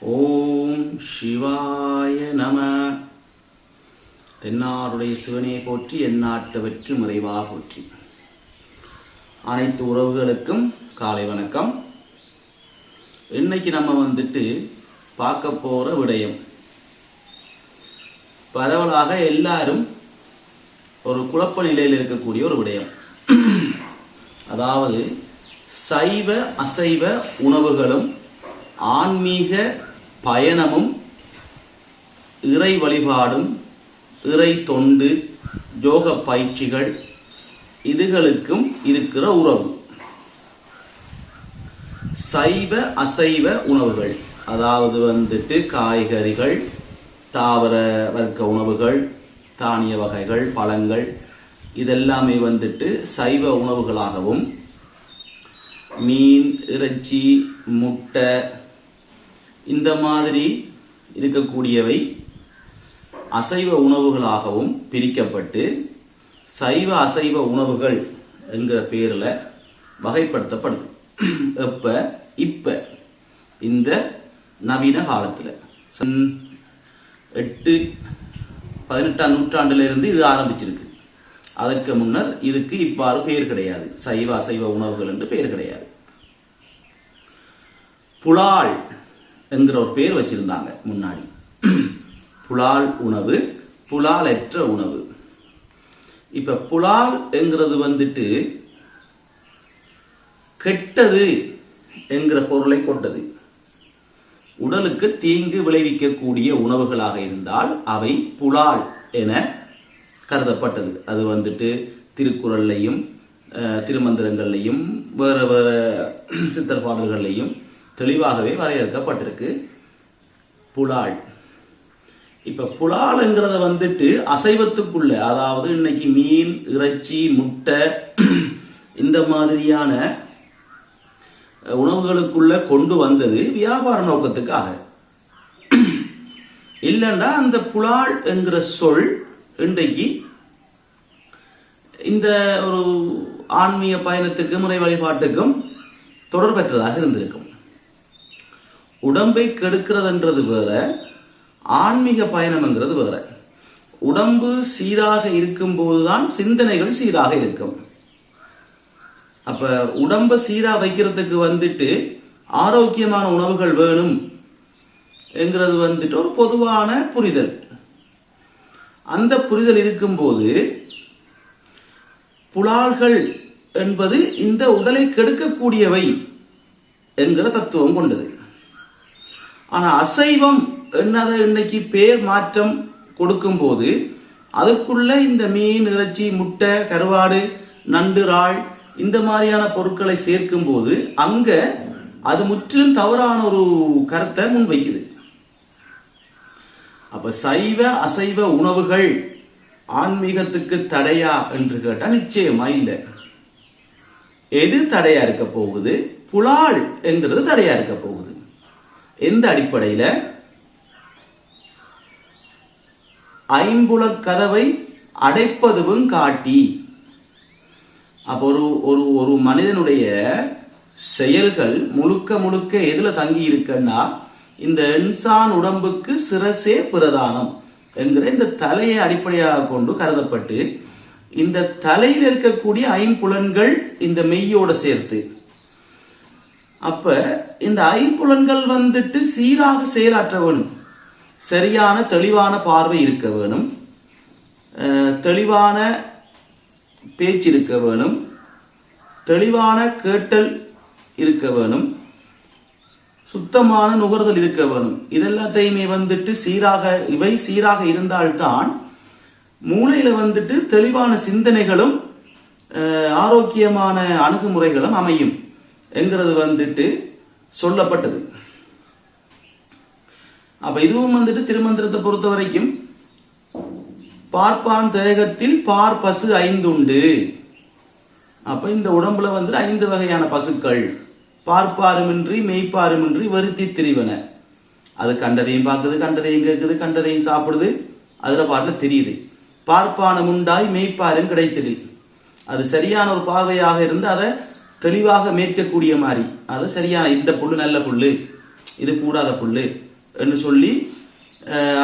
ஓம் சிவாய நம. தென்னாருடைய சிவனே போற்றி எந்நாட்டவற்று நிறைவா போற்றி. அனைத்து உறவுகளுக்கும் காலை வணக்கம். இன்னைக்கு நம்ம வந்துட்டு பார்க்க போற விடயம். பரவலாக எல்லாரும் ஒரு குழப்ப நிலையில் இருக்கக்கூடிய ஒரு விடயம். அதாவது சைவ அசைவ உணவுகளும் ஆன்மீக பயணமும் இறை வழிபாடும் இறை தொண்டு யோக பயிற்சிகள் இதுகளுக்கும் இருக்கிற உறவு. சைவ அசைவ உணவுகள். அதாவது வந்துட்டு காய்கறிகள் தாவர வர்க்க உணவுகள் தானிய வகைகள் பழங்கள் இதெல்லாமே வந்துட்டு சைவ உணவுகளாகவும் மீன் இறைச்சி முட்டை இந்த மாதிரி இருக்கக்கூடியவை அசைவ உணவுகளாகவும் பிரிக்கப்பட்டு சைவ அசைவ உணவுகள் என்கிற பேரில் வகைப்படுத்தப்படுது. எப்ப? இப்ப. இந்த நவீன காலத்தில். சன் எட்டு பதினெட்டாம் நூற்றாண்டிலிருந்து இது ஆரம்பிச்சிருக்கு. அதற்கு முன்னர் இதுக்கு இவ்வாறு பெயர் கிடையாது. சைவ அசைவ உணவுகள் என்று பெயர் கிடையாது. புலால் என்கிற ஒரு பேர் வச்சிருந்தாங்க முன்னாடி. புலால் உணவு புலாலற்ற உணவு. இப்ப புலால் என்கிறது வந்துட்டு கெட்டது என்கிற பொருளை கொண்டது. உடலுக்கு தீங்கு விளைவிக்கக்கூடிய உணவுகளாக இருந்தால் அவை புலால் என கருதப்பட்டது. அது வந்துட்டு திருக்குறள்லையும் திருமந்திரங்கள்லையும் வேற வேற சித்தர் பாடல்கள்லையும் தெளிவாகவே வரையறுக்கப்பட்டிருக்கு. புலால். இப்ப புலால்ங்கிறத வந்துட்டு அசைவத்துக்குள்ள அதாவது இன்னைக்கு மீன் இறைச்சி முட்டை இந்த மாதிரியான உணவுகளுக்குள்ள கொண்டு வந்தது வியாபார நோக்கத்துக்காக. இல்லைன்னா அந்த புலால் என்கிற சொல் இன்றைக்கு இந்த ஒரு ஆன்மீக பயணத்துக்கும் முறை வழிபாட்டுக்கும் தொடர்பற்றதாக இருந்திருக்கும். உடம்பை கெடுக்கிறதுன்றது வேற ஆன்மீக பயணம்ங்கிறது வேற. உடம்பு சீராக இருக்கும் போதுதான் சிந்தனைகள் சீராக இருக்கும். அப்ப உடம்ப சீரா வைக்கிறதுக்கு வந்துட்டு ஆரோக்கியமான உணவுகள் வேணும் என்கிறது வந்துட்டு ஒரு பொதுவான புரிதல். அந்த புரிதல் இருக்கும்போது புலால்கள் என்பது இந்த உடலை கெடுக்கக்கூடியவை என்கிற தத்துவம் கொண்டது. ஆனா அசைவம் என்னத இன்னைக்கு பேர் மாற்றம் கொடுக்கும்போது அதுக்குள்ள இந்த மீன் இறைச்சி முட்டை கருவாடு நண்டு இறால் இந்த மாதிரியான பொருட்களை சேர்க்கும் போது அங்க அது முற்றிலும் தவறான ஒரு கருத்தை முன்வைக்குது. அப்ப சைவ அசைவ உணவுகள் ஆன்மீகத்துக்கு தடையா என்று கேட்டால் நிச்சயமா இல்லை. எது தடையா இருக்க போகுது? புலால் என்கிறது தடையா இருக்க போகுது. எந்த அடிப்படையில்? ஐம்புலக் கதவை அடைப்பதுவும் காட்டி. அப்போ ஒரு ஒரு ஒரு மனிதனுடைய செயல்கள் முழுக்க முழுக்க எதுல தங்கி இருக்குன்னா இந்த இன்சான் உடம்புக்கு சிரசே பிரதானம் என்கிற இந்த தலையை அடிப்படையாக கொண்டு கருதப்பட்டு இந்த தலையில் இருக்கக்கூடிய ஐம்புலன்கள் இந்த மெய்யோட சேர்த்து அப்ப இந்த ஐப்புலன்கள் வந்துட்டு சீராக செயலாற்ற வேணும். சரியான தெளிவான பார்வை இருக்க வேணும். தெளிவான பேச்சு இருக்க வேணும். தெளிவான கேட்டல் இருக்க வேணும். சுத்தமான நுகர்தல் இருக்க வேணும். இதெல்லாத்தையுமே வந்துட்டு சீராக இவை சீராக இருந்தால்தான் மூளையில வந்துட்டு தெளிவான சிந்தனைகளும் ஆரோக்கியமான அணுகுமுறைகளும் அமையும். என்கிறது வந்துட்டு சொல்லப்பட்டது. அப்ப இதுவும் வந்துட்டு திருமந்திரத்தை பொறுத்த வரைக்கும் பார்ப்பான் தேகத்தில் பார் பசு ஐந்துண்டு. அப்ப இந்த உடம்புல வந்து ஐந்து வகையான பசுக்கள். பார்ப்பாருமின்றி மெய்ப்பாருமின்றி வருத்தி திரிவன. அது கண்டதையும் பார்க்குது கண்டதையும் கேட்குது கண்டதையும் சாப்பிடுது. அதுல பாட்டுல தெரியுது. பார்ப்பானம் உண்டாய் மெய்ப்பாரும் கிடைத்தது அது சரியான ஒரு பார்வையாக இருந்து அதை தெளிவாக மேற்கக்கூடிய மாதிரி. அது சரியான இந்த புல்லு நல்ல புல்லு இது கூடாத புல்லு என்று சொல்லி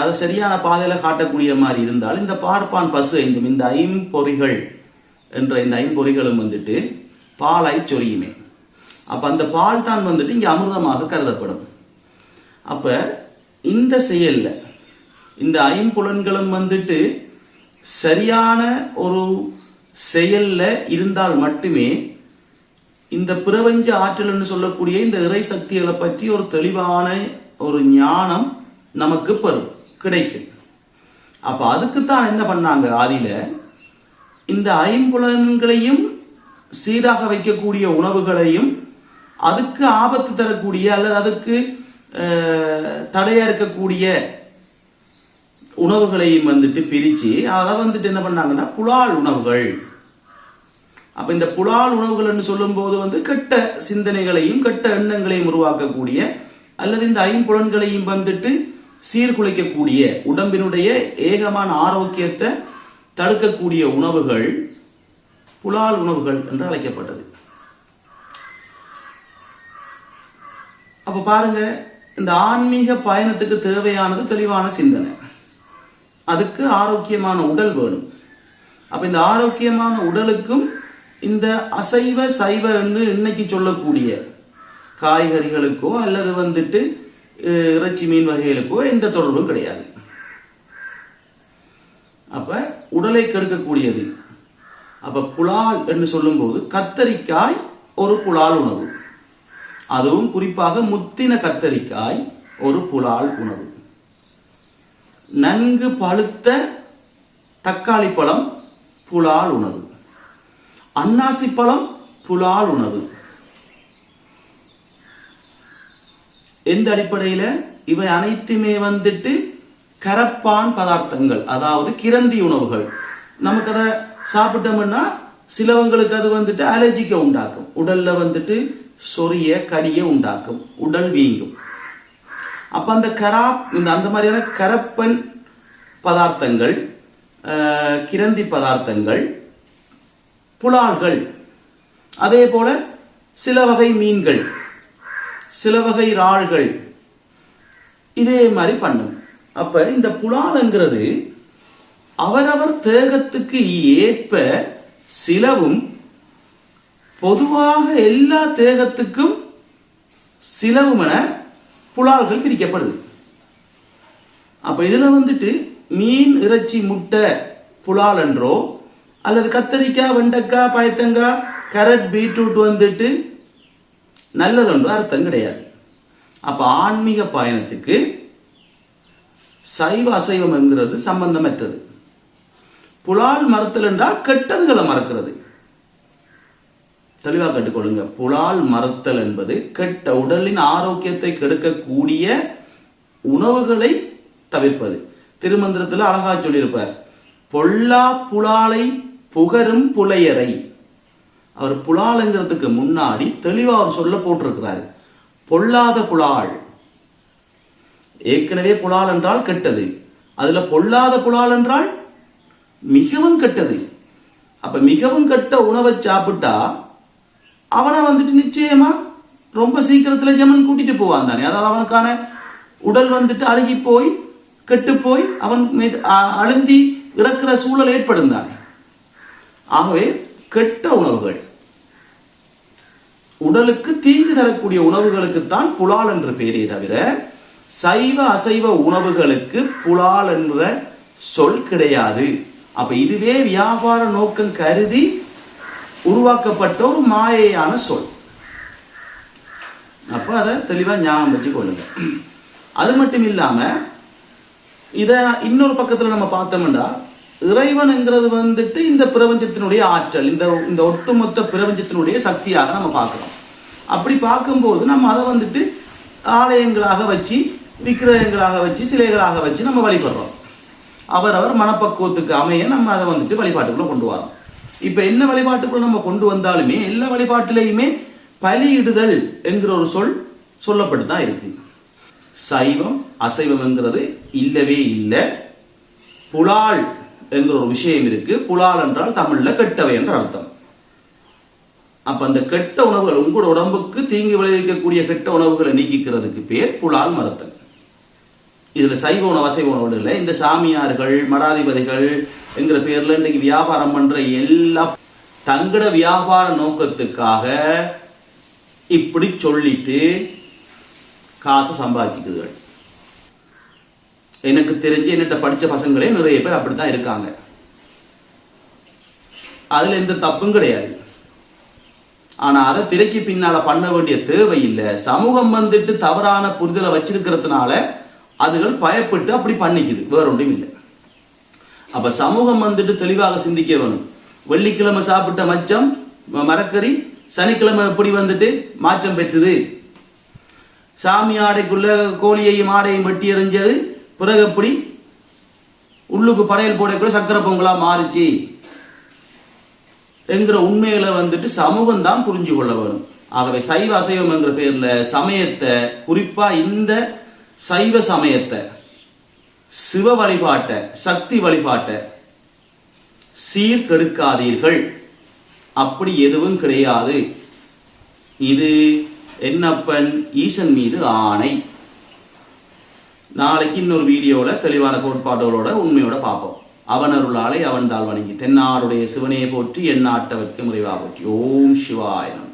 அது சரியான பாதையில காட்டக்கூடிய மாதிரி இருந்தால் இந்த பார்ப்பான் பசு ஐந்தும் இந்த ஐம்பொறிகள் என்ற இந்த ஐம்பொறிகளும் வந்துட்டு பாலை சொரியுமே. அப்ப அந்த பால் தான் வந்துட்டு இங்க அமிர்தமாக கருதப்படும். அப்ப இந்த செயல்ல இந்த ஐம்புலன்களும் வந்துட்டு சரியான ஒரு செயல்ல இருந்தால் மட்டுமே இந்த பிரபஞ்ச ஆற்றல்னு சொல்லக்கூடிய இந்த இறை சக்திகளை பற்றி ஒரு தெளிவான ஒரு ஞானம் நமக்கு பெறும் கிடைக்கும். அப்ப அதுக்குத்தான் என்ன பண்ணாங்க? ஆதியில இந்த ஐம்புலன்களையும் சீராக வைக்கக்கூடிய உணவுகளையும் அதுக்கு ஆபத்து தரக்கூடிய அல்லது அதுக்கு தடையா இருக்கக்கூடிய உணவுகளையும் வந்துட்டு பிரிச்சு அதை வந்துட்டு என்ன பண்ணாங்கன்னா புலால் உணவுகள். அப்ப இந்த புலால் உணவுகள் என்று சொல்லும் போது வந்து கெட்ட சிந்தனைகளையும் கெட்ட எண்ணங்களையும் உருவாக்கக்கூடிய அல்லது இந்த ஐம்புலன்களையும் வந்துட்டு சீர்குலைக்கக்கூடிய உடம்பினுடைய ஏகமான ஆரோக்கியத்தை தடுக்கக்கூடிய உணவுகள் புலால் உணவுகள் என்று அழைக்கப்பட்டது. அப்ப பாருங்க இந்த ஆன்மீக பயணத்துக்கு தேவையானது தெளிவான சிந்தனை. அதுக்கு ஆரோக்கியமான உடல் வேணும். அப்ப இந்த ஆரோக்கியமான உடலுக்கும் இந்த அசைவ சைவ என்று இன்னைக்கு சொல்லக்கூடிய காய்கறிகளுக்கோ அல்லது வந்துட்டு இறைச்சி மீன் வகைகளுக்கோ எந்த தொடர்பும் கிடையாது. அப்ப உடலை கெடுக்கக்கூடியது. அப்ப புலால் என்று சொல்லும்போது கத்தரிக்காய் ஒரு புலால் உணவு. அதுவும் குறிப்பாக முத்தின கத்தரிக்காய் ஒரு புலால் உணவு. நன்கு பழுத்த தக்காளி பழம் புலால் உணவு. அன்னாசி பழம் புலால் உணவு. எந்த அடிப்படையில? இவை அனைத்துமே வந்துட்டு கரப்பான் பதார்த்தங்கள் அதாவது கிரந்தி உணவுகள். நமக்கு அதை சாப்பிட்டோம்னா சிலவங்களுக்கு அது வந்துட்டு அலர்ஜிக்க உண்டாக்கும். உடல்ல வந்துட்டு சொரிய கரிய உண்டாக்கும். உடல் வீங்கும். அப்ப அந்த கரா இந்த அந்த மாதிரியான கரப்பன் பதார்த்தங்கள் கிரந்தி பதார்த்தங்கள் புலார்கள் அதே போல சில வகை மீன்கள் சில வகை இறால்கள். இதே மாதிரி பண்ணும். அப்ப இந்த புலால்ங்கிறது அவரவர் தேகத்துக்கு ஏற்ப சிலவும் பொதுவாக எல்லா தேகத்துக்கும் சிலவும் என புலால்கள் பிரிக்கப்படுது. அப்ப இதுல வந்துட்டு மீன் இறைச்சி முட்டை புலால் என்றோ அல்லது கத்தரிக்காய் வெண்டைக்காய் பயத்தங்காய் கேரட் பீட்ரூட் வந்துட்டு நல்லதென்று அர்த்தம் கிடையாது. அப்ப ஆன்மீக பயணத்துக்கு சைவ அசைவம் என்கிறது சம்பந்தமற்றது. புலால் மறுத்தல் என்றால் கெட்டதுகளை மறக்கிறது. தெளிவாக கட்டுக்கொள்ளுங்க. புலால் மறுத்தல் என்பது கெட்ட உடலின் ஆரோக்கியத்தை கெடுக்கக்கூடிய உணவுகளை தவிர்ப்பது. திருமந்திரத்துல அழகா சொல்லியிருப்பார். பொல்லா புலாலை புகரும் புலையரை அவர் புலாலுங்கிறதுக்கு முன்னாடி தெளிவா அவர் சொல்ல போட்டிருக்கிறாரு. பொல்லாத புலால். ஏற்கனவே புலால் என்றால் கெட்டது. அதுல பொல்லாத புலால் என்றால் மிகவும் கெட்டது. அப்ப மிகவும் கெட்ட உணவை சாப்பிட்டா அவனை வந்துட்டு நிச்சயமா ரொம்ப சீக்கிரத்துல ஜமன் கூட்டிட்டு போவான் தானே. அதாவது அவனுக்கான உடல் வந்துட்டு அழுகி போய் கெட்டு போய் அவன் மீது அழுந்தி இறக்குற சூழல் ஏற்படும் தானே. ஆகவே கெட்ட உணவுகள். உடலுக்கு தீங்கு தரக்கூடிய உணவுகளுக்குத்தான் புலால் என்ற பெயரே தவிர சைவ அசைவ உணவுகளுக்கு புலால் என்ற சொல் கிடையாது. அப்ப இதுவே வியாபார நோக்கம் கருதி உருவாக்கப்பட்ட ஒரு மாயையான சொல். அப்ப அதை தெளிவா ஞாபகம் வச்சு கொள்ளுங்க. அது மட்டும் இல்லாம இத இன்னொரு பக்கத்துல நம்ம பார்த்தோம்னா இறைவன்ங்கிறது வந்துட்டு இந்த பிரபஞ்சத்தினுடைய ஆற்றல் இந்த இந்த ஒட்டுமொத்த பிரபஞ்சத்தினுடைய சக்தியாக நம்ம பார்க்குறோம். அப்படி பார்க்கும்போது நம்ம அதை வந்துட்டு ஆலயங்களாக வச்சு விக்கிரகங்களாக வச்சு சிலைகளாக வச்சு நம்ம வழிபடுறோம். அவரவர் மனப்பக்குவத்துக்கு அமைய நம்ம அதை வந்துட்டு வழிபாட்டுக்குள்ள கொண்டு வரோம். இப்போ என்ன வழிபாட்டுக்குள்ள நம்ம கொண்டு வந்தாலுமே எல்லா வழிபாட்டிலையுமே பலியிடுதல் என்கிற ஒரு சொல் சொல்லப்பட்டு தான் இருக்கு. சைவம் அசைவம்ங்கிறது இல்லவே இல்லை. புலால் என்கிற ஒரு விஷயம் இருக்கு. புலால் என்றால் தமிழ்ல கெட்டவை என்ற அர்த்தம். அப்ப அந்த கெட்ட உணவுகள் உங்களோட உடம்புக்கு தீங்கு விளைவிக்கக்கூடிய கெட்ட உணவுகளை நீக்கிக்கிறதுக்கு பேர் புலால் மறுத்தல் இதுல சைவ உணவு அசைவ உணவு இல்லை. இந்த சாமியார்கள் மடாதிபதிகள் என்கிற பேர்ல இன்னைக்கு வியாபாரம் பண்ற எல்லா தங்கட வியாபார நோக்கத்துக்காக இப்படி சொல்லிட்டு காசு சம்பாதிச்சுக்குதுகள். எனக்கு தெரிஞ்சு என்னட்ட படிச்ச பசங்களே நிறைய பேர் அப்படித்தான் இருக்காங்க. அதுல எந்த தப்பும் கிடையாது. ஆனா அதை திரைக்கு பின்னால பண்ண வேண்டிய தேவை இல்லை. சமூகம் வந்துட்டு தவறான புரிதலை வச்சிருக்கிறதுனால அதுகள் பயப்பட்டு அப்படி பண்ணிக்குது. வேற ஒன்றும் இல்லை. அப்ப சமூகம் வந்துட்டு தெளிவாக சிந்திக்க வேணும். வெள்ளிக்கிழமை சாப்பிட்ட மச்சம் மரக்கறி சனிக்கிழமை எப்படி வந்துட்டு மாற்றம் பெற்றுது? சாமி ஆடைக்குள்ள கோழியையும் ஆடையும் வெட்டி எறிஞ்சது பிறகு எப்படி? உள்ளுக்கு படையல் போட கூட சக்கர பொங்கலா மாறுச்சு. என்கிற உண்மைகளை வந்துட்டு சமூகம் தான் புரிஞ்சு கொள்ள வேணும் ஆகவே சைவ அசைவம் என்ற பேர்ல சமயத்தை குறிப்பா இந்த சைவ சமயத்தை சிவ வழிபாட்டை சக்தி வழிபாட்டை சீர்கெடுக்காதீர்கள். அப்படி எதுவும் கிடையாது. இது என்னப்பன் ஈசன் மீது ஆணை. நாளைக்கு இன்னொரு வீடியோல தெளிவான கோட்பாடுகளோட உண்மையோட பார்ப்போம். அவன் அருளாலை அவன் தாழ் வணங்கி தென்னாருடைய சிவனையை போற்றி எண்ணாட்டவர்க்கு முறைவா போற்றி. ஓம் சிவாயனம்